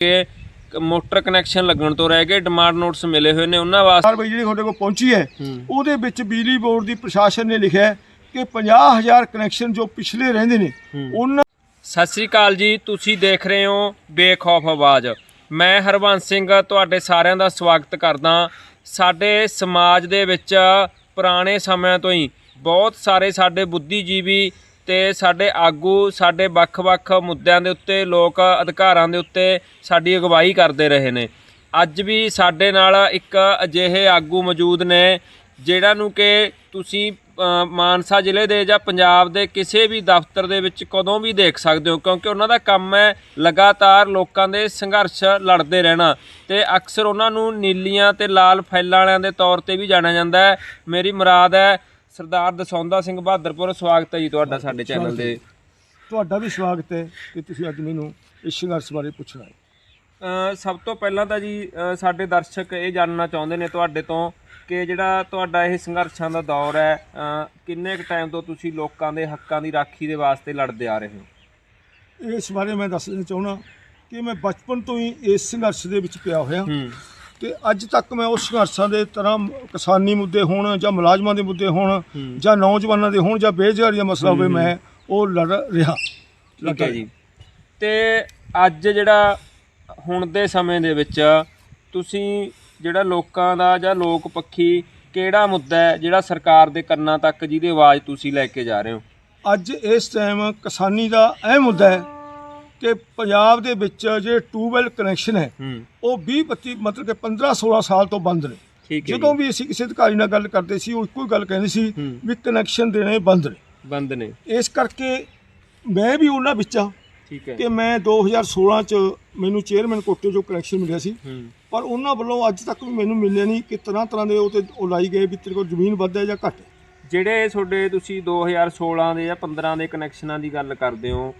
ਕਿ motor connection ਲੱਗਣ ਤੋਂ ਰਹਿ ਗਏ ਡਿਮਾਂਡ ਨੋਟਸ ਮਿਲੇ ਹੋਏ ਨੇ ਉਹਨਾਂ ਵਾਸਤੇ। ਕਾਰਵਾਈ ਜਿਹੜੀ ਤੁਹਾਡੇ ਕੋਲ ਪਹੁੰਚੀ ਹੈ। ਉਹਦੇ ਵਿੱਚ ਬਿਜਲੀ ਬੋਰਡ ਦੀ ਪ੍ਰਸ਼ਾਸਨ ਨੇ ਲਿਖਿਆ ਹੈ ਕਿ 50000 ਕਨੈਕਸ਼ਨ ਜੋ ਪਿਛਲੇ ਰਹਿੰਦੇ ਨੇ ਉਹਨਾਂ ਸਤਿ ਸ੍ਰੀ ਅਕਾਲ ਜੀ ਤੁਸੀਂ ਦੇਖ ਰਹੇ ਹੋ ਬੇਖੌਫ ਆਵਾਜ਼। ਮੈਂ ਹਰਵੰਸ ਸਿੰਘ ਤੁਹਾਡੇ ਸਾਰਿਆਂ ਦਾ ਸਵਾਗਤ ਕਰਦਾ ਸਾਡੇ ਸਮਾਜ ਦੇ ਵਿੱਚ ਪੁਰਾਣੇ ਸਮਿਆਂ ਤੋਂ ਹੀ ਬਹੁਤ ਸਾਰੇ ਸਾਡੇ ਬੁੱਧੀਜੀਵੀ ਤੇ ਸਾਡੇ ਆਗੂ, ਸਾਡੇ ਵੱਖ-ਵੱਖ ਮੁੱਦਿਆਂ ਦੇ ਉੱਤੇ, ਲੋਕ ਅਧਿਕਾਰਾਂ ਦੇ ਉੱਤੇ ਸਾਡੀ ਅਗਵਾਈ ਕਰਦੇ ਰਹੇ ਨੇ। ਅੱਜ ਵੀ ਸਾਡੇ ਨਾਲ ਇੱਕ ਅਜਿਹੇ ਆਗੂ ਮੌਜੂਦ ਨੇ, ਜਿਹੜਾ ਨੂੰ ਕਿ ਤੁਸੀਂ ਮਾਨਸਾ ਜ਼ਿਲ੍ਹੇ ਦੇ ਜਾਂ ਪੰਜਾਬ ਦੇ ਕਿਸੇ ਵੀ ਦਫ਼ਤਰ ਦੇ ਵਿੱਚ ਕਦੋਂ ਵੀ ਦੇਖ ਸਕਦੇ ਹੋ, ਕਿਉਂਕਿ ਉਹਨਾਂ ਦਾ ਕੰਮ ਹੈ ਲਗਾਤਾਰ ਲੋਕਾਂ ਦੇ ਸੰਘਰਸ਼ ਲੜਦੇ ਰਹਿਣਾ। ਤੇ ਅਕਸਰ ਉਹਨਾਂ ਨੂੰ ਨੀਲੀਆਂ ਤੇ ਲਾਲ ਫੈਲਾਂ ਵਾਲਿਆਂ ਦੇ ਤੌਰ ਤੇ ਵੀ ਜਾਣਿਆ ਜਾਂਦਾ ਹੈ। ਮੇਰੀ ਮੁਰਾਦ ਹੈ ਸਰਦਾਰ ਦਸੌਂਦਾ ਸਿੰਘ ਬਹਾਦਰਪੁਰ ਸਵਾਗਤ ਹੈ ਜੀ ਤੁਹਾਡਾ ਸਾਡੇ ਚੈਨਲ ਦੇ। ਤੁਹਾਡਾ ਵੀ ਸਵਾਗਤ ਹੈ ਕਿ ਤੁਸੀਂ ਅੱਜ ਮੈਨੂੰ ਇਸ ਸੰਘਰਸ਼ ਬਾਰੇ ਪੁੱਛਣਾ ਹੈ। ਸਭ ਤੋਂ ਪਹਿਲਾਂ ਤਾਂ ਜੀ ਸਾਡੇ ਦਰਸ਼ਕ ਇਹ ਜਾਣਨਾ ਚਾਹੁੰਦੇ ਨੇ ਤੁਹਾਡੇ ਤੋਂ ਕਿ ਜਿਹੜਾ ਤੁਹਾਡਾ ਇਹ ਸੰਘਰਸ਼ਾਂ ਦਾ ਦੌਰ ਹੈ ਕਿੰਨੇ ਕੁ ਟਾਈਮ ਤੋਂ ਤੁਸੀਂ ਲੋਕਾਂ ਦੇ ਹੱਕਾਂ ਦੀ ਰਾਖੀ ਦੇ ਵਾਸਤੇ ਲੜਦੇ ਆ ਰਹੇ ਹੋ? ਇਸ ਬਾਰੇ ਮੈਂ ਦੱਸਣਾ ਚਾਹੁੰਦਾ ਕਿ ਮੈਂ ਬਚਪਨ ਤੋਂ ਹੀ ਇਸ ਸੰਘਰਸ਼ ਦੇ ਵਿੱਚ ਪਿਆ ਹੋਇਆ। ਤੇ ਅੱਜ ਤੱਕ ਮੈਂ ਉਸ ਸੰਘਰਸ਼ਾਂ ਦੇ ਤਰ੍ਹਾਂ ਕਿਸਾਨੀ ਮੁੱਦੇ ਹੋਣ ਜਾਂ ਮੁਲਾਜ਼ਮਾਂ ਦੇ ਮੁੱਦੇ ਹੋਣ। ਜਾਂ ਨੌਜਵਾਨਾਂ ਦੇ ਹੋਣ ਜਾਂ ਬੇਰੁਜ਼ਗਾਰੀ ਦਾ ਮਸਲਾ ਹੋਵੇ ਮੈਂ ਉਹ ਲੜ ਰਿਹਾ। ਠੀਕ ਹੈ ਜੀ। ਤੇ ਅੱਜ ਜਿਹੜਾ ਹੁਣ ਦੇ ਸਮੇਂ ਦੇ ਵਿੱਚ ਤੁਸੀਂ ਜਿਹੜਾ ਲੋਕਾਂ ਦਾ ਜਾਂ ਲੋਕ ਪੱਖੀ ਕਿਹੜਾ ਮੁੱਦਾ ਹੈ ਜਿਹੜਾ ਸਰਕਾਰ ਦੇ ਕੰਨਾਂ ਤੱਕ ਜਿਹਦੀ ਆਵਾਜ਼ ਤੁਸੀਂ ਲੈ ਕੇ ਜਾ ਰਹੇ ਹੋ? ਅੱਜ ਇਸ ਟਾਈਮ ਕਿਸਾਨੀ ਦਾ ਅਹਿਮ ਮੁੱਦਾ ਹੈ। ਕਿ ਪੰਜਾਬ ਦੇ ਵਿੱਚ ਜਿਹੜੇ ਟੂਬਵੈਲ ਕਨੈਕਸ਼ਨ ਹੈ ਉਹ 20 25 ਮਤਲਬ ਕਿ 15 16 ਸਾਲ ਤੋਂ ਬੰਦ ਨੇ। ਜਦੋਂ ਜੀ। ਵੀ ਅਸੀਂ ਕਿਸੇ ਅਧਿਕਾਰੀ ਨਾਲ ਗੱਲ ਕਰਦੇ ਸੀ ਉਹ ਇੱਕੋ ਹੀ ਗੱਲ ਕਹਿੰਦੇ ਸੀ। ਵੀ ਕਨੈਕਸ਼ਨ ਦੇਣੇ ਬੰਦ ਨੇ। ਬੰਦ ਨੇ। ਇਸ ਕਰਕੇ ਮੈਂ ਵੀ ਉਹਨਾਂ ਵਿੱਚ ਆ ਠੀਕ ਹੈ। ਕਿ ਮੈਂ 2016 ਚ ਮੈਨੂੰ ਚੇਅਰਮੈਨ ਕੋਟੇ ਜੋ ਕਨੈਕਸ਼ਨ ਮਿਲਿਆ ਸੀ। ਪਰ ਉਹਨਾਂ ਵੱਲੋਂ ਅੱਜ ਤੱਕ ਵੀ ਮੈਨੂੰ ਮਿਲਿਆ ਨਹੀਂ ਕਿ ਤਰ੍ਹਾਂ ਤਰ੍ਹਾਂ ਦੇ ਉਹ ਤੇ ਉਹ ਲਾਈ ਗਏ ਵੀ ਤੇਰੇ ਕੋਲ ਜ਼ਮੀਨ ਵੱਧ ਹੈ ਜਾਂ ਘੱਟ ਜਿਹੜੇ ਤੁਹਾਡੇ ਤੁਸੀਂ 2016 ਦੇ ਜਾਂ 15 ਦੇ ਕਨੈਕਸ਼ਨਾਂ ਦੀ ਗੱਲ ਕਰਦੇ ਹੋ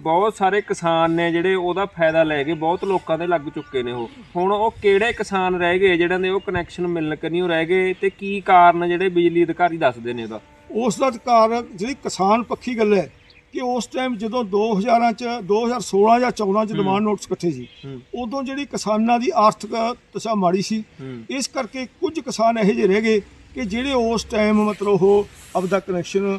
ਬਹੁਤ ਸਾਰੇ ਕਿਸਾਨ ਨੇ ਜਿਹੜੇ ਉਹਦਾ ਫਾਇਦਾ ਲੈ ਕੇ ਬਹੁਤ ਲੋਕਾਂ ਦੇ ਲੱਗ ਚੁੱਕੇ ਨੇ ਉਹ। ਹੁਣ ਉਹ ਕਿਹੜੇ ਕਿਸਾਨ ਰਹਿ ਗਏ ਜਿਹੜਿਆਂ ਦੇ ਉਹ ਕਨੈਕਸ਼ਨ ਮਿਲਣ ਕਨੀ ਉਹ ਰਹਿ ਗਏ ਤੇ ਕੀ ਕਾਰਨ ਜਿਹੜੇ ਬਿਜਲੀ ਅਧਿਕਾਰੀ ਦੱਸਦੇ ਨੇ ਉਹਦਾ ਉਸ ਦਾ ਅਧਿਕਾਰ ਜਿਹੜੀ ਕਿਸਾਨ ਪੱਖੀ ਗੱਲ ਹੈ ਕਿ ਉਸ ਟਾਈਮ ਜਦੋਂ 2000 ਚ 2016 ਜਾਂ 14 ਚ ਡਿਮਾਂਡ ਨੋਟਸ ਇਕੱਠੇ ਸੀ ਉਦੋਂ ਜਿਹੜੀ ਕਿਸਾਨਾਂ ਦੀ ਆਰਥਿਕ ਦਸ਼ਾ ਮਾੜੀ ਸੀ। ਇਸ ਕਰਕੇ ਕੁਝ ਕਿਸਾਨ ਇਹੋ ਜਿਹੇ ਰਹਿ ਗਏ ਕਿ ਜਿਹੜੇ ਉਸ ਟਾਈਮ ਮਤਲਬ ਉਹ ਆਪਦਾ ਕਨੈਕਸ਼ਨ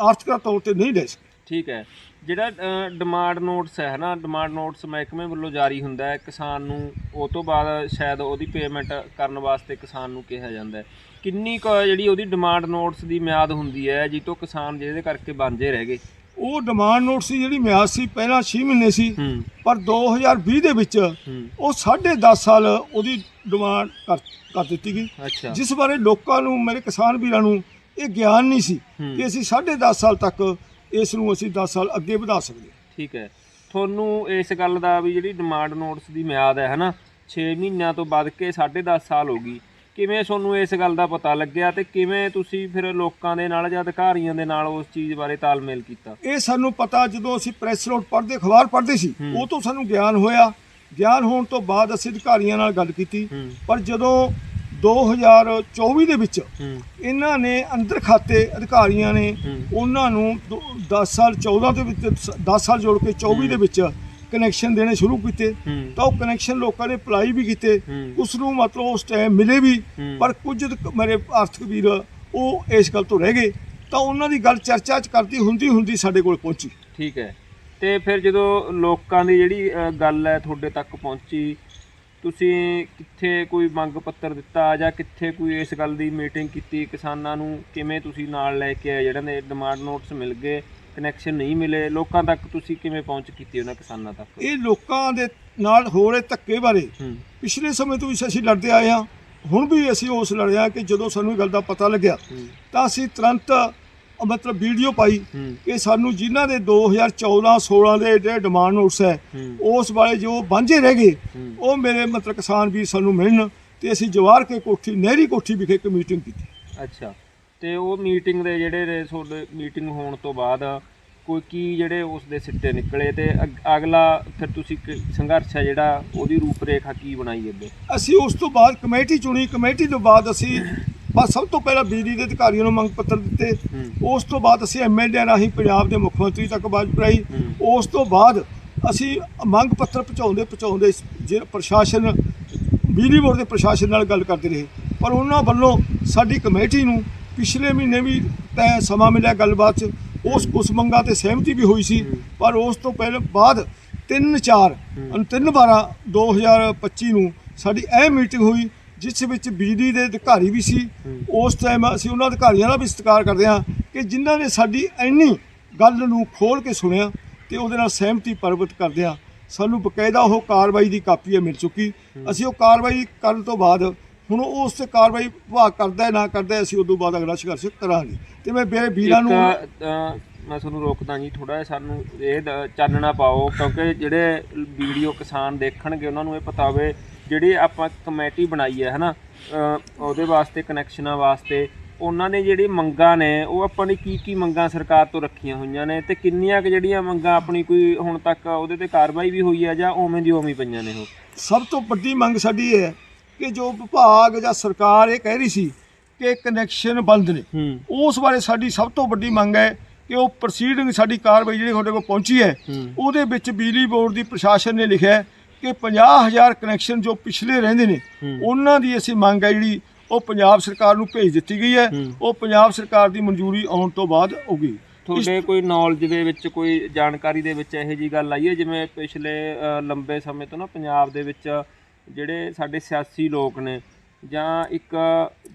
ਆਰਥਿਕ ਤੌਰ ਤੇ ਨਹੀਂ ਲੈ ਸਕੇ। ਠੀਕ ਹੈ। ਜਿਹੜਾ ਡਿਮਾਂਡ ਨੋਟਸ ਹੈ ਨਾ ਡਿਮਾਂਡ ਨੋਟਸ ਮਹਿਕਮੇ ਵੱਲੋਂ ਜਾਰੀ ਹੁੰਦਾ ਹੈ ਕਿਸਾਨ ਨੂੰ ਉਹ ਤੋਂ ਬਾਅਦ ਸ਼ਾਇਦ ਉਹਦੀ ਪੇਮੈਂਟ ਕਰਨ ਵਾਸਤੇ ਕਿਸਾਨ ਨੂੰ ਕਿਹਾ ਜਾਂਦਾ ਹੈ। ਕਿੰਨੀ ਕੁ ਜਿਹੜੀ ਉਹਦੀ ਡਿਮਾਂਡ ਨੋਟਸ ਦੀ ਮਿਆਦ ਹੁੰਦੀ ਹੈ ਜਿਸ ਤੋਂ ਕਿਸਾਨ ਜਿਹਦੇ ਕਰਕੇ ਵਾਂਝੇ ਰਹਿ ਗਏ? ਉਹ ਡਿਮਾਂਡ ਨੋਟਸ ਦੀ ਜਿਹੜੀ ਮਿਆਦ ਸੀ ਪਹਿਲਾਂ 6 ਮਹੀਨੇ ਸੀ ਪਰ 2020 ਦੇ ਵਿੱਚ ਉਹ 10.5 ਸਾਲ ਉਹਦੀ ਡਿਮਾਂਡ ਕਰ ਦਿੱਤੀ ਗਈ। ਜਿਸ ਬਾਰੇ ਲੋਕਾਂ ਨੂੰ ਮੇਰੇ ਕਿਸਾਨ ਵੀਰਾਂ ਨੂੰ ਇਹ ਗਿਆਨ ਨਹੀਂ ਸੀ। ਕਿ ਅਸੀਂ 10.5 ਸਾਲ ਤੱਕ ਇਸ ਨੂੰ ਅਸੀਂ 10 ਸਾਲ ਅੱਗੇ ਵਧਾ ਸਕਦੇ ਹਾਂ। ਠੀਕ ਹੈ। ਤੁਹਾਨੂੰ ਇਸ ਗੱਲ ਦਾ ਵੀ ਜਿਹੜੀ ਡਿਮਾਂਡ ਨੋਟਸ ਦੀ ਮਿਆਦ ਹੈ ਹਨਾ 6 ਮਹੀਨਿਆਂ ਤੋਂ ਵੱਧ ਕੇ 10.5 ਸਾਲ ਹੋ ਗਈ। ਕਿਵੇਂ ਤੁਹਾਨੂੰ ਇਸ ਗੱਲ ਦਾ ਪਤਾ ਲੱਗਿਆ ਤੇ ਕਿਵੇਂ ਤੁਸੀਂ ਫਿਰ ਲੋਕਾਂ ਦੇ ਨਾਲ ਜਾਂ ਅਧਿਕਾਰੀਆਂ ਦੇ ਨਾਲ ਉਸ ਚੀਜ਼ ਬਾਰੇ ਤਾਲਮੇਲ ਕੀਤਾ? ਇਹ ਸਾਨੂੰ ਪਤਾ ਜਦੋਂ ਅਸੀਂ ਪ੍ਰੈਸ ਨੋਟ ਪੜ੍ਹਦੇ ਅਖਬਾਰ ਪੜ੍ਹਦੇ ਸੀ। ਉਹ ਤੋਂ ਸਾਨੂੰ ਗਿਆਨ ਹੋਇਆ। ਗਿਆਨ ਹੋਣ ਤੋਂ ਬਾਅਦ ਅਸੀਂ ਅਧਿਕਾਰੀਆਂ ਨਾਲ ਗੱਲ ਕੀਤੀ। ਪਰ ਜਦੋਂ 2024 ਦੇ ਵਿੱਚ ਇਹਨਾਂ ਨੇ ਅੰਦਰ ਖਾਤੇ ਅਧਿਕਾਰੀਆਂ ਨੇ ਉਹਨਾਂ ਨੂੰ 10 ਸਾਲ 14 ਦੇ ਵਿੱਚ 10 ਸਾਲ ਜੋੜ ਕੇ 24 ਦੇ ਵਿੱਚ ਕਨੈਕਸ਼ਨ ਦੇਣੇ ਸ਼ੁਰੂ ਕੀਤੇ। ਤਾਂ ਉਹ ਕਨੈਕਸ਼ਨ ਲੋਕਾਂ ਨੇ ਅਪਲਾਈ ਵੀ ਕੀਤੇ। ਉਸ ਨੂੰ ਮਤਲਬ ਉਸ ਟਾਈਮ ਮਿਲੇ ਵੀ। ਪਰ ਕੁਝ ਮੇਰੇ ਆਰਥਿਕ ਵੀਰ ਉਹ ਇਸ ਗੱਲ ਤੋਂ ਰਹਿ ਗਏ। ਤਾਂ ਉਹਨਾਂ ਦੀ ਗੱਲ ਚਰਚਾ ਚ ਕਰਦੀ ਹੁੰਦੀ ਹੁੰਦੀ ਸਾਡੇ ਕੋਲ ਪਹੁੰਚੀ। ਠੀਕ ਹੈ। ਤੇ ਫਿਰ ਜਦੋਂ ਲੋਕਾਂ ਦੀ ਜਿਹੜੀ ਗੱਲ ਹੈ ਤੁਹਾਡੇ ਤੱਕ ਪਹੁੰਚੀ ਤੁਸੀਂ ਕਿੱਥੇ ਕੋਈ ਮੰਗ ਪੱਤਰ ਦਿੱਤਾ ਜਾਂ ਕਿੱਥੇ ਕੋਈ ਇਸ ਗੱਲ ਦੀ ਮੀਟਿੰਗ ਕੀਤੀ ਕਿਸਾਨਾਂ ਨੂੰ ਕਿਵੇਂ ਤੁਸੀਂ ਨਾਲ ਲੈ ਕੇ ਆਏ ਜਿਹੜਾ ਨੇ ਡਿਮਾਂਡ ਨੋਟਸ ਮਿਲ ਗਏ ਕਨੈਕਸ਼ਨ ਨਹੀਂ ਮਿਲੇ ਲੋਕਾਂ ਤੱਕ ਤੁਸੀਂ ਕਿਵੇਂ ਪਹੁੰਚ ਕੀਤੀ ਉਹਨਾਂ ਕਿਸਾਨਾਂ ਤੱਕ? ਇਹ ਲੋਕਾਂ ਦੇ ਨਾਲ ਹੋ ਰਹੇ ਧੱਕੇ ਬਾਰੇ ਹੂੰ। ਪਿਛਲੇ ਸਮੇਂ ਤੋਂ ਵੀ ਅਸੀਂ ਲੜਦੇ ਆਏ ਹਾਂ ਹੁਣ ਵੀ ਅਸੀਂ ਉਸ ਲੜਿਆ ਕਿ ਜਦੋਂ ਸਾਨੂੰ ਇਹ ਗੱਲ ਦਾ ਪਤਾ ਲੱਗਿਆ ਹੂੰ। ਤਾਂ ਅਸੀਂ ਤੁਰੰਤ ਮਤਲਬ ਵੀਡੀਓ ਪਾਈ ਕਿ ਸਾਨੂੰ ਜਿਨ੍ਹਾਂ ਦੇ 2014 16 ਦੇ ਜਿਹੜੇ ਡਿਮਾਂਡ ਨੋਟਸ ਹੈ ਉਸ ਵਾਲੇ ਜੋ ਵਾਂਝੇ ਰਹਿ ਗਏ ਉਹ ਮੇਰੇ ਮਤਲਬ ਕਿਸਾਨ ਵੀ ਸਾਨੂੰ ਮਿਲਣ ਤੇ ਅਸੀਂ ਜਵਾਰ ਕੇ ਕੋਠੀ ਨਹਿਰੀ ਕੋਠੀ ਵਿਖੇ ਇੱਕ ਮੀਟਿੰਗ ਕੀਤੀ। ਅੱਛਾ। ਤੇ ਉਹ ਮੀਟਿੰਗ ਦੇ ਜਿਹੜੇ ਤੁਹਾਡੇ ਮੀਟਿੰਗ ਹੋਣ ਤੋਂ ਬਾਅਦ ਕੋਈ ਕੀ ਜਿਹੜੇ ਉਸ ਦੇ ਸਿੱਟੇ ਨਿਕਲੇ ਤੇ ਅਗ- ਅਗਲਾ ਫਿਰ ਤੁਸੀਂ ਸੰਘਰਸ਼ ਹੈ ਜਿਹੜਾ ਉਹਦੀ ਰੂਪਰੇਖਾ ਕੀ ਬਣਾਈ ਅੱਗੇ? ਅਸੀਂ ਉਸ ਤੋਂ ਬਾਅਦ ਕਮੇਟੀ ਚੁਣੀ ਕਮੇਟੀ ਤੋਂ ਬਾਅਦ ਅਸੀਂ ਬਸ ਸਭ ਤੋਂ ਪਹਿਲਾਂ ਬਿਜਲੀ ਦੇ ਅਧਿਕਾਰੀਆਂ ਨੂੰ ਮੰਗ ਪੱਤਰ ਦਿੱਤੇ। ਉਸ ਤੋਂ ਬਾਅਦ ਅਸੀਂ ਐਮਐਲਏ ਰਾਹੀਂ ਪੰਜਾਬ ਦੇ ਮੁੱਖ ਮੰਤਰੀ ਤੱਕ ਪੜਾਈ ਹੂੰ। ਉਸ ਤੋਂ ਬਾਅਦ ਅਸੀਂ ਮੰਗ ਪੱਤਰ ਪਹੁੰਚਾਉਂਦੇ ਪਹੁੰਚਾਉਂਦੇ ਜੇ ਪ੍ਰਸ਼ਾਸਨ ਬਿਜਲੀ ਬੋਰਡ ਦੇ ਪ੍ਰਸ਼ਾਸਨ ਨਾਲ ਗੱਲ ਕਰਦੇ ਰਹੇ। ਪਰ ਉਹਨਾਂ ਵੱਲੋਂ ਸਾਡੀ ਕਮੇਟੀ ਨੂੰ ਪਿਛਲੇ ਮਹੀਨੇ ਵੀ ਤੈ ਸਮਾਂ ਮਿਲਿਆ ਗੱਲਬਾਤ 'ਚ। ਉਸ ਉਸ ਮੰਗਾਂ ਤੇ ਸਹਿਮਤੀ ਵੀ ਹੋਈ ਸੀ। ਪਰ ਉਸ ਤੋਂ ਪਹਿਲੇ ਬਾਅਦ 3 4 3 12 2025 ਨੂੰ ਸਾਡੀ ਇਹ ਮੀਟਿੰਗ ਹੋਈ। ਜਿਸ ਵਿੱਚ ਬਿਜਲੀ ਦੇ ਅਧਿਕਾਰੀ ਵੀ ਸੀ ਉਸ ਟਾਈਮ ਅਸੀਂ ਉਹਨਾਂ ਅਧਿਕਾਰੀਆਂ ਦਾ ਵੀ ਸਤਿਕਾਰ ਕਰਦੇ ਹਾਂ ਕਿ ਜਿਨ੍ਹਾਂ ਨੇ ਸਾਡੀ ਇੰਨੀ ਗੱਲ ਨੂੰ ਖੋਲ ਕੇ ਸੁਣਿਆ ਤੇ ਉਹਦੇ ਨਾਲ ਸਹਿਮਤੀ ਪ੍ਰਗਟ ਕਰਦੇ ਹਾਂ। ਸਾਨੂੰ ਬਕਾਇਦਾ ਉਹ ਕਾਰਵਾਈ ਦੀ ਕਾਪੀ ਹੈ ਮਿਲ ਚੁੱਕੀ। ਅਸੀਂ ਉਹ ਕਾਰਵਾਈ ਕਰਨ ਤੋਂ ਬਾਅਦ ਹੁਣ ਉਸ ਤੇ ਕਾਰਵਾਈ ਵਿਭਾਗ ਕਰਦਾ ਹੈ ਨਾ ਕਰਦਾ ਹੈ, ਅਸੀਂ ਉਦੋਂ ਬਾਅਦ ਅਗਲਾ ਸੰਘਰਸ਼ ਕਰਾਂਗੇ। ਤੇ ਮੈਂ ਮੇਰੇ ਵੀਰਾਂ ਨੂੰ ਮੈਂ ਤੁਹਾਨੂੰ ਰੋਕਦਾ ਜੀ ਥੋੜਾ ਜਿਹਾ ਸਾਨੂੰ ਇਹ ਚਾਨਣਾ ਪਾਓ ਕਿਉਂਕਿ ਜਿਹੜੇ ਵੀਡੀਓ ਕਿਸਾਨ ਦੇਖਣਗੇ ਉਹਨਾਂ ਨੂੰ ਇਹ ਪਤਾ ਹੋਵੇ ਜਿਹੜੀ ਆਪਾਂ ਕਮੇਟੀ ਬਣਾਈ ਹੈ ਹਨਾ ਉਹਦੇ ਵਾਸਤੇ ਕਨੈਕਸ਼ਨਾਂ ਵਾਸਤੇ ਉਹਨਾਂ ਨੇ ਜਿਹੜੀ ਮੰਗਾਂ ਨੇ ਉਹ ਆਪਾਂ ਨੇ ਕੀ ਕੀ ਮੰਗਾਂ ਸਰਕਾਰ ਤੋਂ ਰੱਖੀਆਂ ਹੋਈਆਂ ਨੇ ਤੇ ਕਿੰਨੀਆਂ ਕੁ ਜਿਹੜੀਆਂ ਮੰਗਾਂ ਆਪਣੀ ਕੋਈ ਹੁਣ ਤੱਕ ਉਹਦੇ ਤੇ ਕਾਰਵਾਈ ਵੀ ਹੋਈ ਹੈ ਜਾਂ ਉਵੇਂ ਦੀ ਉਵੇਂ ਪਈਆਂ ਨੇ ਉਹ? ਸਭ ਤੋਂ ਵੱਡੀ ਮੰਗ ਸਾਡੀ ਇਹ ਹੈ ਕਿ ਜੋ ਵਿਭਾਗ ਜਾਂ ਸਰਕਾਰ ਇਹ ਕਹਿ ਰਹੀ ਸੀ ਕਿ ਕਨੈਕਸ਼ਨ ਬੰਦ ਨੇ ਉਸ ਬਾਰੇ ਸਾਡੀ ਸਭ ਤੋਂ ਵੱਡੀ ਮੰਗ ਹੈ ਕਿ ਉਹ ਪ੍ਰੋਸੀਡਿੰਗ ਸਾਡੀ ਕਾਰਵਾਈ ਜਿਹੜੀ ਤੁਹਾਡੇ ਕੋਲ ਪਹੁੰਚੀ ਹੈ ਉਹਦੇ ਵਿੱਚ ਬਿਜਲੀ ਬੋਰਡ ਦੀ ਪ੍ਰਸ਼ਾਸਨ ਨੇ ਲਿਖਿਆ ਕਿ 50000 ਕਨੈਕਸ਼ਨ ਜੋ ਪਿਛਲੇ ਰਹਿੰਦੇ ਨੇ। ਉਹਨਾਂ ਦੀ ਅਸੀਂ ਮੰਗ ਹੈ ਜਿਹੜੀ ਉਹ ਪੰਜਾਬ ਸਰਕਾਰ ਨੂੰ ਭੇਜ ਦਿੱਤੀ ਗਈ ਹੈ। ਉਹ ਪੰਜਾਬ ਸਰਕਾਰ ਦੀ ਮਨਜ਼ੂਰੀ ਆਉਣ ਤੋਂ ਬਾਅਦ ਹੋਗੀ ਤੁਹਾਡੇ ਕੋਈ ਨੌਲੇਜ ਦੇ ਵਿੱਚ ਕੋਈ ਜਾਣਕਾਰੀ ਦੇ ਵਿੱਚ ਇਹੋ ਜੀ ਗੱਲ ਆਈ ਹੈ? ਜਿਵੇਂ ਪਿਛਲੇ ਲੰਬੇ ਸਮੇਂ ਤੋਂ ਨਾ ਪੰਜਾਬ ਦੇ ਵਿੱਚ ਜਿਹੜੇ ਸਾਡੇ ਸਿਆਸੀ ਲੋਕ ਨੇ ਜਾਂ ਇੱਕ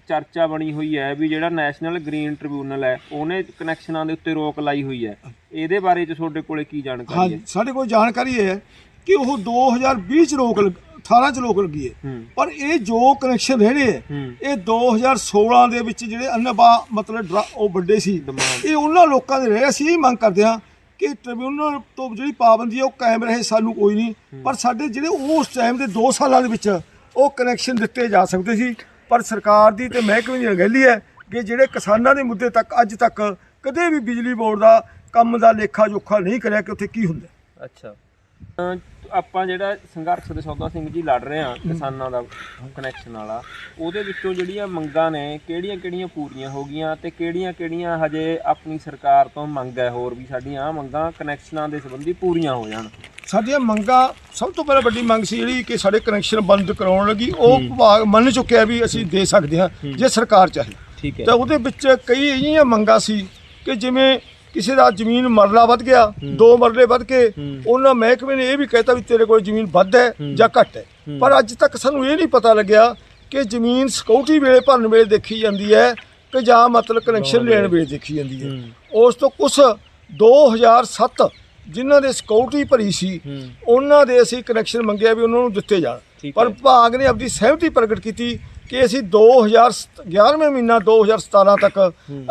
ਚਰਚਾ ਬਣੀ ਹੋਈ ਹੈ ਵੀ ਜਿਹੜਾ ਨੈਸ਼ਨਲ ਗ੍ਰੀਨ ਟ੍ਰਿਬਿਊਨਲ ਹੈ ਉਹਨੇ ਕਨੈਕਸ਼ਨਾਂ ਦੇ ਉੱਤੇ ਰੋਕ ਲਾਈ ਹੋਈ ਹੈ। ਇਹਦੇ ਬਾਰੇ ਚ ਤੁਹਾਡੇ ਕੋਲੇ ਕੀ ਜਾਣਕਾਰੀ ਹੈ ਸਾਡੇ ਕੋਲ ਜਾਣਕਾਰੀ ਇਹ ਹੈ ਕਿ ਉਹ 2020 ਚ ਰੋਕ ਲੱਗ- 18 ਚ ਰੋਕ ਲੱਗੀ ਹੈ। ਪਰ ਇਹ ਜੋ ਕਨੈਕਸ਼ਨ ਰਹਿਣੇ ਹੈ ਹੂੰ। ਇਹ 2016 ਦੇ ਵਿੱਚ ਜਿਹੜੇ ਅਨਬਾ ਮਤਲਬ ਉਹ ਵੱਡੇ ਸੀ। ਇਹ ਉਹਨਾਂ ਲੋਕਾਂ ਦੇ ਰਹੇ ਅਸੀਂ ਮੰਗ ਕਰਦੇ ਹਾਂ ਕਿ ਟ੍ਰਿਬਿਊਨਲ ਤੋਂ ਜਿਹੜੀ ਪਾਬੰਦੀ ਹੈ ਉਹ ਕਾਇਮ ਰਹੇ ਸਾਨੂੰ ਕੋਈ ਨਹੀਂ। ਪਰ ਸਾਡੇ ਜਿਹੜੇ ਉਸ ਟਾਈਮ ਦੇ 2 ਸਾਲਾਂ ਦੇ ਵਿੱਚ ਉਹ ਕਨੈਕਸ਼ਨ ਦਿੱਤੇ ਜਾ ਸਕਦੇ ਸੀ। ਪਰ ਸਰਕਾਰ ਦੀ ਤੇ ਮਹਿਕਮੇ ਦੀ ਅਣਗਹਿਲੀ ਹੈ ਕਿ ਜਿਹੜੇ ਕਿਸਾਨਾਂ ਦੇ ਮੁੱਦੇ ਤੱਕ ਅੱਜ ਤੱਕ ਕਦੇ ਵੀ ਬਿਜਲੀ ਬੋਰਡ ਦਾ ਕੰਮ ਦਾ ਲੇਖਾ ਜੋਖਾ ਨਹੀਂ ਕਰਿਆ ਕਿ ਉੱਥੇ ਕੀ ਹੁੰਦਾ। ਅੱਛਾ। ਆਪਾਂ ਜਿਹੜਾ ਸੰਘਰਸ਼ ਦੇ ਸੌਦਾ ਸਿੰਘ ਜੀ ਲੜ ਰਹੇ ਆ ਕਿਸਾਨਾਂ ਦਾ ਕਨੈਕਸ਼ਨ ਵਾਲਾ ਉਹਦੇ ਵਿੱਚੋਂ ਜਿਹੜੀਆਂ ਮੰਗਾਂ ਨੇ ਕਿਹੜੀਆਂ ਕਿਹੜੀਆਂ ਪੂਰੀਆਂ ਹੋ ਗਈਆਂ ਤੇ ਕਿਹੜੀਆਂ ਕਿਹੜੀਆਂ ਹਜੇ ਆਪਣੀ ਸਰਕਾਰ ਤੋਂ ਮੰਗ ਹੈ ਹੋਰ ਵੀ ਸਾਡੀਆਂ ਆਹ ਮੰਗਾਂ ਕਨੈਕਸ਼ਨਾਂ ਦੇ ਸੰਬੰਧੀ ਪੂਰੀਆਂ ਹੋ ਜਾਣ। ਸਾਡੀਆਂ ਮੰਗਾਂ ਸਭ ਤੋਂ ਪਹਿਲਾਂ ਵੱਡੀ ਮੰਗ ਸੀ ਜਿਹੜੀ ਕਿ ਸਾਡੇ ਕਨੈਕਸ਼ਨ ਬੰਦ ਕਰਾਉਣ ਲੱਗੀ। ਉਹ ਵਿਭਾਗ ਮੰਨ ਚੁੱਕਿਆ ਵੀ ਅਸੀਂ ਦੇ ਸਕਦੇ ਹਾਂ ਜੇ ਸਰਕਾਰ ਚਾਹੇ। ਠੀਕ ਤਾਂ ਉਹਦੇ ਵਿੱਚ ਕਈ ਇਹੀਆਂ ਮੰਗਾਂ ਸੀ ਕਿ ਜਿਵੇਂ ਕਿਸੇ ਦਾ ਜ਼ਮੀਨ ਮਰਲਾ ਵੱਧ ਗਿਆ ਦੋ ਮਰਲੇ ਵੱਧ ਕੇ ਉਹਨਾਂ ਮਹਿਕਮੇ ਨੇ ਇਹ ਵੀ ਕਹਿਤਾ ਵੀ ਤੇਰੇ ਕੋਲ ਜ਼ਮੀਨ ਵੱਧ ਹੈ ਜਾਂ ਘੱਟ ਹੈ। ਪਰ ਅੱਜ ਤੱਕ ਸਾਨੂੰ ਇਹ ਨਹੀਂ ਪਤਾ ਲੱਗਿਆ ਕਿ ਜ਼ਮੀਨ ਸਿਕਿਉਰਿਟੀ ਵੇਲੇ ਭਰਨ ਵੇਲੇ ਦੇਖੀ ਜਾਂਦੀ ਹੈ ਕਿ ਜਾਂ ਮਤਲਬ ਕਨੈਕਸ਼ਨ ਲੈਣ ਵੇਲੇ ਦੇਖੀ ਜਾਂਦੀ ਹੈ। ਉਸ ਤੋਂ ਕੁਝ 2007 ਜਿਨ੍ਹਾਂ ਦੇ ਸਿਕਿਉਰਿਟੀ ਭਰੀ ਸੀ ਉਹਨਾਂ ਦੇ ਅਸੀਂ ਕਨੈਕਸ਼ਨ ਮੰਗਿਆ ਵੀ ਉਹਨਾਂ ਨੂੰ ਦਿੱਤੇ ਜਾਣ। ਪਰ ਹੈ। ਵਿਭਾਗ ਨੇ ਆਪਣੀ ਸਹਿਮਤੀ ਪ੍ਰਗਟ ਕੀਤੀ ਕਿ ਅਸੀਂ 2011ਵੇਂ ਮਹੀਨਾ 2017 ਤੱਕ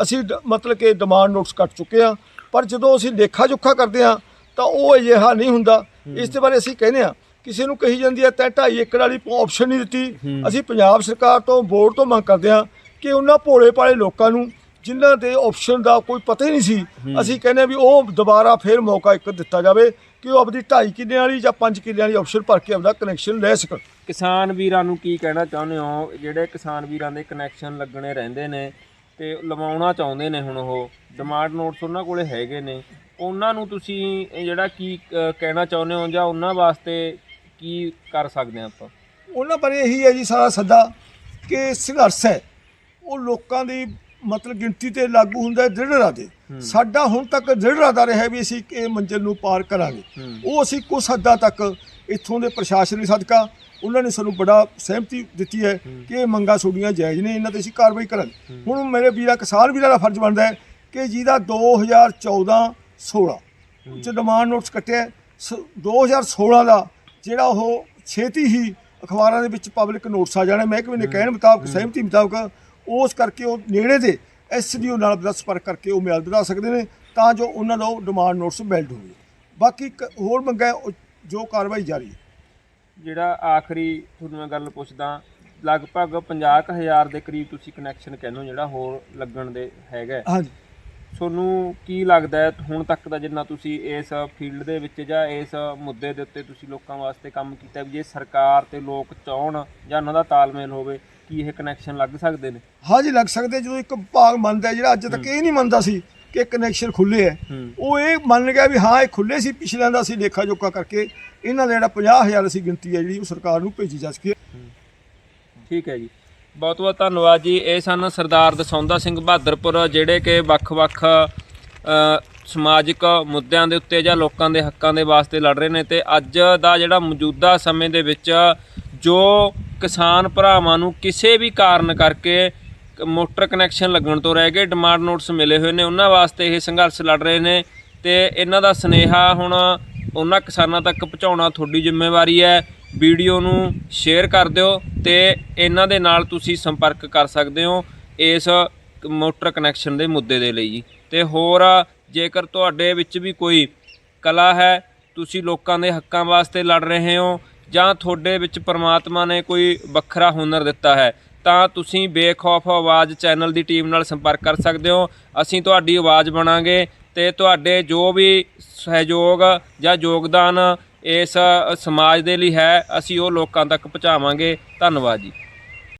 ਅਸੀਂ ਮਤਲਬ ਕਿ ਡਿਮਾਂਡ ਨੋਟਸ ਕੱਟ ਚੁੱਕੇ ਹਾਂ। ਪਰ ਜਦੋਂ ਅਸੀਂ ਲੇਖਾ ਜੋਖਾ ਕਰਦੇ ਹਾਂ ਤਾਂ ਉਹ ਅਜਿਹਾ ਨਹੀਂ ਹੁੰਦਾ। ਇਸ ਦੇ ਬਾਰੇ ਅਸੀਂ ਕਹਿੰਦੇ ਹਾਂ ਕਿਸੇ ਨੂੰ ਕਹੀ ਜਾਂਦੀ ਹੈ ਤੈਂ ਢਾਈ ਏਕੜ ਵਾਲੀ ਆਪਸ਼ਨ ਨਹੀਂ ਦਿੱਤੀ। ਅਸੀਂ ਪੰਜਾਬ ਸਰਕਾਰ ਤੋਂ ਬੋਰਡ ਤੋਂ ਮੰਗ ਕਰਦੇ ਹਾਂ ਕਿ ਉਹਨਾਂ ਭੋਲੇ ਭਾਲੇ ਲੋਕਾਂ ਨੂੰ ਜਿਨ੍ਹਾਂ ਦੇ ਆਪਸ਼ਨ ਦਾ ਕੋਈ ਪਤਾ ਹੀ ਨਹੀਂ ਸੀ ਅਸੀਂ ਕਹਿੰਦੇ ਵੀ ਉਹ ਦੁਬਾਰਾ ਫੇਰ ਮੌਕਾ ਇੱਕ ਦਿੱਤਾ ਜਾਵੇ ਕਿ ਉਹ ਆਪਣੀ ਢਾਈ ਕਿੱਲੇ ਵਾਲੀ ਜਾਂ 5 ਕਿੱਲੇ ਵਾਲੀ ਆਪਸ਼ਨ ਭਰ ਕੇ ਆਪਦਾ ਕਨੈਕਸ਼ਨ ਲੈ ਸਕਣ। ਕਿਸਾਨ ਵੀਰਾਂ ਨੂੰ ਕੀ ਕਹਿਣਾ ਚਾਹੁੰਦੇ ਹੋ? ਜਿਹੜੇ ਕਿਸਾਨ ਵੀਰਾਂ ਦੇ ਕਨੈਕਸ਼ਨ ਲੱਗਣੇ ਰਹਿੰਦੇ ਨੇ ਤੇ ਲਵਾਉਣਾ ਚਾਹੁੰਦੇ ਨੇ ਹੁਣ ਉਹ। ਡਿਮਾਂਡ ਨੋਟਸ ਉਹਨਾਂ ਕੋਲੇ ਹੈਗੇ ਨੇ। ਉਹਨਾਂ ਨੂੰ ਤੁਸੀਂ ਜਿਹੜਾ ਕੀ ਕਹਿਣਾ ਚਾਹੁੰਦੇ ਹੋ ਜਾਂ ਉਹਨਾਂ ਵਾਸਤੇ ਕੀ ਕਰ ਸਕਦੇ ਹਾਂ ਆਪਾਂ? ਉਹਨਾਂ ਬਾਰੇ ਇਹੀ ਹੈ ਜੀ ਸਾਰਾ ਸੱਦਾ ਕਿ ਸੰਘਰਸ਼ ਹੈ। ਉਹ ਲੋਕਾਂ ਦੀ ਮਤਲਬ ਗਿਣਤੀ ਤੇ ਲਾਗੂ ਹੁੰਦਾ ਹੈ ਦ੍ਰਿੜ ਇਰਾਦੇ ਸਾਡਾ ਹੁਣ ਤੱਕ ਦ੍ਰਿੜ ਇਰਾਦਾ ਰਿਹਾ ਵੀ ਅਸੀਂ ਇਹ ਮੰਜ਼ਿਲ ਨੂੰ ਪਾਰ ਕਰਾਂਗੇ। ਉਹ ਅਸੀਂ ਕੁਝ ਹੱਦਾਂ ਤੱਕ ਇੱਥੋਂ ਦੇ ਪ੍ਰਸ਼ਾਸਨ ਦੀ ਸਦਕਾ। ਉਹਨਾਂ ਨੇ ਸਾਨੂੰ ਬੜਾ ਸਹਿਮਤੀ ਦਿੱਤੀ ਹੈ ਕਿ ਇਹ ਮੰਗਾਂ ਤੁਹਾਡੀਆਂ ਜਾਇਜ਼ ਨੇ ਇਹਨਾਂ ਤੇ ਅਸੀਂ ਕਾਰਵਾਈ ਕਰਾਂਗੇ। ਹੁਣ ਮੇਰੇ ਵੀਰਾਂ ਕਿਸਾਨ ਵੀਰਾਂ ਦਾ ਫਰਜ਼ ਬਣਦਾ ਹੈ ਕਿ ਜਿਹਦਾ 2014 16 ਚ ਡਿਮਾਂਡ ਨੋਟਸ ਕੱਟਿਆ ਹੈ, ਸ- 2016 ਦਾ ਜਿਹੜਾ ਉਹ ਛੇਤੀ ਹੀ ਅਖਬਾਰਾਂ ਦੇ ਵਿੱਚ ਪਬਲਿਕ ਨੋਟਸ ਆ ਜਾਣਾ। ਮਹਿਕਮੇ ਨੇ ਕਹਿਣ ਮੁਤਾਬਕ ਸਹਿਮਤੀ ਮੁਤਾਬਕ ਉਸ ਕਰਕੇ ਉਹ ਨੇੜੇ ਦੇ ਐਸਡੀਓ ਨਾਲ ਦਾ ਸੰਪਰਕ ਕਰਕੇ ਉਹ ਮਿਆਦ ਵਧਾ ਸਕਦੇ ਨੇ ਤਾਂ ਜੋ ਉਹਨਾਂ ਦਾ ਉਹ ਡਿਮਾਂਡ ਨੋਟਸ ਬਿਲਡ ਹੋਵੇ। ਬਾਕੀ ਹੋਰ ਮੰਗਾ ਜੋ ਕਾਰਵਾਈ ਜਾਰੀ ਹੈ। ਜਿਹੜਾ ਆਖਰੀ ਤੁਹਾਨੂੰ ਮੈਂ ਗੱਲ ਪੁੱਛਦਾ ਲਗਭਗ 50000 ਦੇ ਕਰੀਬ ਤੁਸੀਂ ਕਨੈਕਸ਼ਨ ਕਹਿੰਦੇ ਹੋ ਜਿਹੜਾ ਹੋਰ ਲੱਗਣ ਦੇ ਹੈਗਾ। ਹਾਂਜੀ। ਤੁਹਾਨੂੰ ਕੀ ਲੱਗਦਾ ਹੈ ਹੁਣ ਤੱਕ ਦਾ ਜਿੰਨਾ ਤੁਸੀਂ ਇਸ ਫੀਲਡ ਦੇ ਵਿੱਚ ਜਾਂ ਇਸ ਮੁੱਦੇ ਦੇ ਉੱਤੇ ਤੁਸੀਂ ਲੋਕਾਂ ਵਾਸਤੇ ਕੰਮ ਕੀਤਾ ਵੀ ਜੇ ਸਰਕਾਰ ਤੇ ਲੋਕ ਚਾਹਣ ਜਾਂ ਉਹਨਾਂ ਦਾ ਤਾਲਮੇਲ ਹੋਵੇ ਕੀ ਇਹ ਕਨੈਕਸ਼ਨ ਲੱਗ ਸਕਦੇ ਨੇ? ਹਾਂਜੀ ਲੱਗ ਸਕਦੇ। ਜਦੋਂ ਇੱਕ ਵਿਭਾਗ ਮੰਨਦਾ ਜਿਹੜਾ ਅੱਜ ਤੱਕ ਇਹ ਨਹੀਂ ਮੰਨਦਾ ਸੀ ਕਿ ਕਨੈਕਸ਼ਨ ਖੁੱਲੇ ਹੈ। ਉਹ ਇਹ ਮੰਨ ਗਿਆ ਵੀ ਹਾਂ ਇਹ ਖੁੱਲੇ ਸੀ ਪਿਛਲਿਆਂ ਦਾ ਅਸੀਂ ਲੇਖਾ ਜੋਖਾ ਕਰਕੇ ਇਹਨਾਂ ਦਾ ਜਿਹੜਾ 50000 ਅਸੀਂ ਗਿਣਤੀ ਹੈ ਜਿਹੜੀ ਉਹ ਸਰਕਾਰ ਨੂੰ ਭੇਜੀ ਜਾ ਸਕੀ ਠੀਕ ਹੈ ਜੀ। ਬਹੁਤ ਬਹੁਤ ਧੰਨਵਾਦ ਜੀ। ਇਹ ਸਨ ਸਰਦਾਰ ਦਸੌਂਦਾ ਸਿੰਘ ਬਹਾਦਰਪੁਰ ਜਿਹੜੇ ਕਿ ਵੱਖ-ਵੱਖ ਸਮਾਜਿਕ ਮੁੱਦਿਆਂ ਦੇ ਉੱਤੇ ਜਾਂ ਲੋਕਾਂ ਦੇ ਹੱਕਾਂ ਦੇ ਵਾਸਤੇ ਲੜ ਰਹੇ ਨੇ ਤੇ ਅੱਜ ਦਾ ਜਿਹੜਾ ਮੌਜੂਦਾ ਸਮੇਂ ਦੇ ਵਿੱਚ ਜੋ ਕਿਸਾਨ ਭਰਾਵਾਂ ਨੂੰ ਕਿਸੇ ਵੀ ਕਾਰਨ ਕਰਕੇ ਮੋਟਰ ਕਨੈਕਸ਼ਨ ਲੱਗਣ ਤੋਂ ਰਹਿ ਗਏ, ਡਿਮਾਂਡ ਨੋਟਸ ਮਿਲੇ ਹੋਏ ਨੇ, ਉਹਨਾਂ ਵਾਸਤੇ ਇਹ ਸੰਘਰਸ਼ ਲੜ ਰਹੇ ਨੇ ਤੇ ਇਹਨਾਂ ਦਾ ਸਨੇਹਾ ਹੁਣ ਉਹਨਾਂ ਕਿਸਾਨਾਂ ਤੱਕ ਪਹੁੰਚਾਉਣਾ ਤੁਹਾਡੀ ਜ਼ਿੰਮੇਵਾਰੀ ਹੈ। ਵੀਡੀਓ ਨੂੰ ਸ਼ੇਅਰ ਕਰ ਦਿਓ ਤੇ ਇਹਨਾਂ ਦੇ ਨਾਲ ਤੁਸੀਂ ਸੰਪਰਕ ਕਰ ਸਕਦੇ ਹੋ ਇਸ ਮੋਟਰ ਕਨੈਕਸ਼ਨ ਦੇ ਮੁੱਦੇ ਦੇ ਲਈ ਜੀ। ਤੇ ਹੋਰ, ਜੇਕਰ ਤੁਹਾਡੇ ਵਿੱਚ ਵੀ ਕੋਈ ਕਲਾ ਹੈ, ਤੁਸੀਂ ਲੋਕਾਂ ਦੇ ਹੱਕਾਂ ਵਾਸਤੇ ਲੜ ਰਹੇ ਹੋ ਜਾਂ ਤੁਹਾਡੇ ਵਿੱਚ ਪਰਮਾਤਮਾ ਨੇ ਕੋਈ ਵੱਖਰਾ ਹੁਨਰ ਦਿੱਤਾ ਹੈ ਤਾਂ ਤੁਸੀਂ ਬੇਖੌਫ ਆਵਾਜ਼ ਚੈਨਲ ਦੀ ਟੀਮ ਨਾਲ ਸੰਪਰਕ ਕਰ ਸਕਦੇ ਹੋ। ਅਸੀਂ ਤੁਹਾਡੀ ਆਵਾਜ਼ ਬਣਾਂਗੇ ਤੇ ਤੁਹਾਡੇ ਜੋ ਵੀ ਸਹਿਯੋਗ ਜਾਂ ਯੋਗਦਾਨ ਇਸ ਸਮਾਜ ਦੇ ਲਈ ਹੈ, ਅਸੀਂ ਉਹ ਲੋਕਾਂ ਤੱਕ ਪਹੁੰਚਾਵਾਂਗੇ। ਧੰਨਵਾਦ ਜੀ।